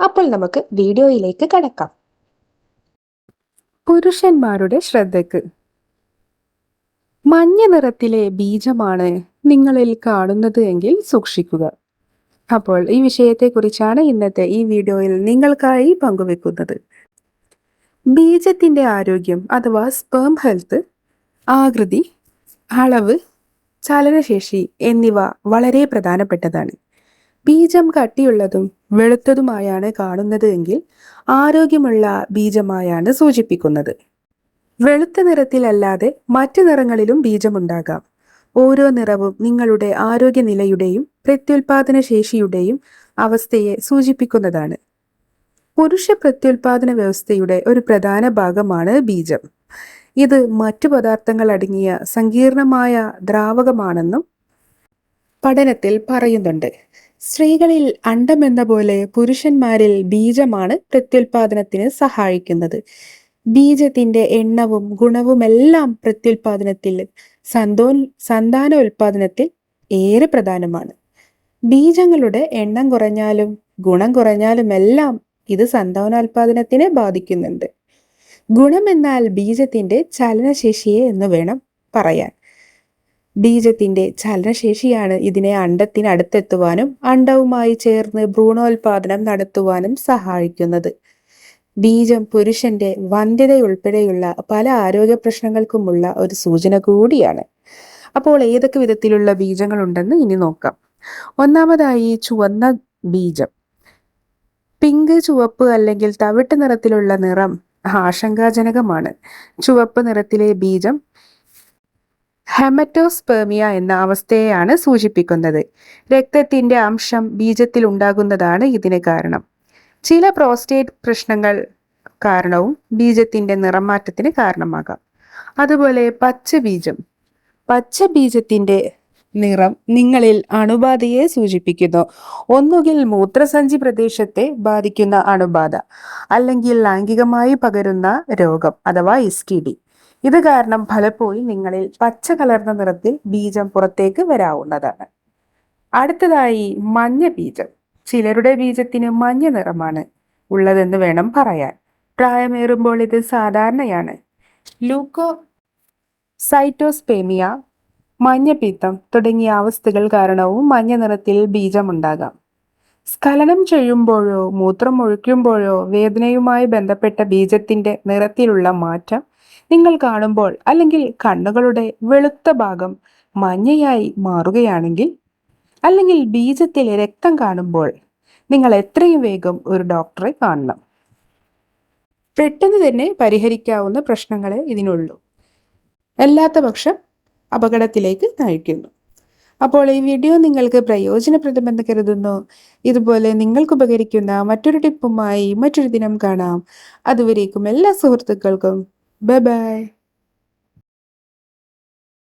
അപ്പോൾ നമുക്ക് വീഡിയോയിലേക്ക് കടക്കാം. പുരുഷന്മാരുടെ ശ്രദ്ധയ്ക്ക് മഞ്ഞ നിറത്തിലെ ബീജമാണ് നിങ്ങളിൽ കാണുന്നത് എങ്കിൽ സൂക്ഷിക്കുക. അപ്പോൾ ഈ വിഷയത്തെക്കുറിച്ചാണ് ഇന്നത്തെ ഈ വീഡിയോയിൽ നിങ്ങൾക്കായി പങ്കുവെക്കുന്നത്. ബീജത്തിന്റെ ആരോഗ്യം അഥവാ സ്പേം ഹെൽത്ത് ആകൃതി അളവ് ചലനശേഷി എന്നിവ വളരെ പ്രധാനപ്പെട്ടതാണ്. ബീജം കട്ടിയുള്ളതും വെളുത്തതുമായാണ് കാണുന്നത് എങ്കിൽ ആരോഗ്യമുള്ള ബീജമായാണ് സൂചിപ്പിക്കുന്നത്. വെളുത്ത നിറത്തിലല്ലാതെ മറ്റു നിറങ്ങളിലും ബീജമുണ്ടാകാം. ഓരോ നിറവും നിങ്ങളുടെ ആരോഗ്യനിലയുടെയും പ്രത്യുൽപാദന ശേഷിയുടെയും അവസ്ഥയെ സൂചിപ്പിക്കുന്നതാണ്. പുരുഷ പ്രത്യുൽപാദന വ്യവസ്ഥയുടെ ഒരു പ്രധാന ഭാഗമാണ് ബീജം. ഇത് മറ്റു പദാർത്ഥങ്ങൾ അടങ്ങിയ സങ്കീർണമായ ദ്രാവകമാണെന്നും പഠനത്തിൽ പറയുന്നുണ്ട്. സ്ത്രീകളിൽ അണ്ടം എന്ന പോലെ പുരുഷന്മാരിൽ ബീജമാണ് പ്രത്യുൽപാദനത്തിന് സഹായിക്കുന്നത്. ബീജത്തിന്റെ എണ്ണവും ഗുണവുമെല്ലാം പ്രത്യുൽപാദനത്തിൽ സന്തോ സന്താനോൽപാദനത്തിൽ ഏറെ പ്രധാനമാണ്. ബീജങ്ങളുടെ എണ്ണം കുറഞ്ഞാലും ഗുണം കുറഞ്ഞാലുമെല്ലാം ഇത് സന്താനോൽപാദനത്തിനെ ബാധിക്കുന്നുണ്ട്. ഗുണമെന്നാൽ ബീജത്തിന്റെ ചലനശേഷിയെ എന്ന് വേണം പറയാൻ. ബീജത്തിന്റെ ചലനശേഷിയാണ് ഇതിനെ അണ്ടത്തിനടുത്തെത്തുവാനും അണ്ടവുമായി ചേർന്ന് ഭ്രൂണോൽപാദനം നടത്തുവാനും സഹായിക്കുന്നത്. ബീജം പുരുഷന്റെ വന്ധ്യതയുൾപ്പെടെയുള്ള പല ആരോഗ്യ പ്രശ്നങ്ങൾക്കുമുള്ള ഒരു സൂചന കൂടിയാണ്. അപ്പോൾ ഏതൊക്കെ വിധത്തിലുള്ള ബീജങ്ങൾ ഉണ്ടെന്ന് ഇനി നോക്കാം. ഒന്നാമതായി ചുവന്ന ബീജം. പിങ്ക് ചുവപ്പ് അല്ലെങ്കിൽ തവിട്ട് നിറത്തിലുള്ള നിറം ആശങ്കാജനകമാണ്. ചുവപ്പ് നിറത്തിലെ ബീജം ഹെമറ്റോസ്പേമിയ എന്ന അവസ്ഥയെയാണ് സൂചിപ്പിക്കുന്നത്. രക്തത്തിന്റെ അംശം ബീജത്തിൽ ഉണ്ടാകുന്നതാണ് ഇതിന് കാരണം. ചില പ്രോസ്റ്റേറ്റ് പ്രശ്നങ്ങൾ കാരണവും ബീജത്തിന്റെ നിറമാറ്റത്തിന് കാരണമാകാം. അതുപോലെ പച്ച ബീജം പച്ച ബീജത്തിന്റെ നിറം നിങ്ങളിൽ അണുബാധയെ സൂചിപ്പിക്കുന്നു. ഒന്നുകിൽ മൂത്രസഞ്ചി പ്രദേശത്തെ ബാധിക്കുന്ന അണുബാധ അല്ലെങ്കിൽ ലൈംഗികമായി പകരുന്ന രോഗം അഥവാ എസ് ഇത് കാരണം പലപ്പോഴും നിങ്ങളിൽ പച്ച കലർന്ന നിറത്തിൽ ബീജം പുറത്തേക്ക് വരാവുന്നതാണ്. അടുത്തതായി മഞ്ഞ ബീജം. ചിലരുടെ ബീജത്തിന് മഞ്ഞ നിറമാണ് ഉള്ളതെന്ന് വേണം പറയാൻ. പ്രായമേറുമ്പോൾ ഇത് സാധാരണയാണ്. ലൂക്കോ സൈറ്റോസ്പേമിയ മഞ്ഞപ്പിത്തം തുടങ്ങിയ അവസ്ഥകൾ കാരണവും മഞ്ഞ നിറത്തിൽ ബീജമുണ്ടാകാം. സ്ഖലനം ചെയ്യുമ്പോഴോ മൂത്രം ഒഴിക്കുമ്പോഴോ വേദനയുമായി ബന്ധപ്പെട്ട ബീജത്തിന്റെ നിറത്തിലുള്ള മാറ്റം നിങ്ങൾ കാണുമ്പോൾ അല്ലെങ്കിൽ കണ്ണുകളുടെ വെളുത്ത ഭാഗം മഞ്ഞയായി മാറുകയാണെങ്കിൽ അല്ലെങ്കിൽ ബീജത്തിൽ രക്തം കാണുമ്പോൾ നിങ്ങൾ എത്രയും വേഗം ഒരു ഡോക്ടറെ കാണണം. പെട്ടെന്ന് തന്നെ പരിഹരിക്കാവുന്ന പ്രശ്നങ്ങളെ ഇതിനുള്ളൂ. അല്ലാത്ത പക്ഷം അപകടത്തിലേക്ക് നയിക്കുന്നു. അപ്പോൾ ഈ വീഡിയോ നിങ്ങൾക്ക് പ്രയോജനപ്രദമെന്ന് കരുതുന്നു. ഇതുപോലെ നിങ്ങൾക്ക് ഉപകരിക്കുന്ന മറ്റൊരു ടിപ്പുമായി മറ്റൊരു ദിനം കാണാം. അതുവരേക്കും എല്ലാ സുഹൃത്തുക്കൾക്കും Bye bye.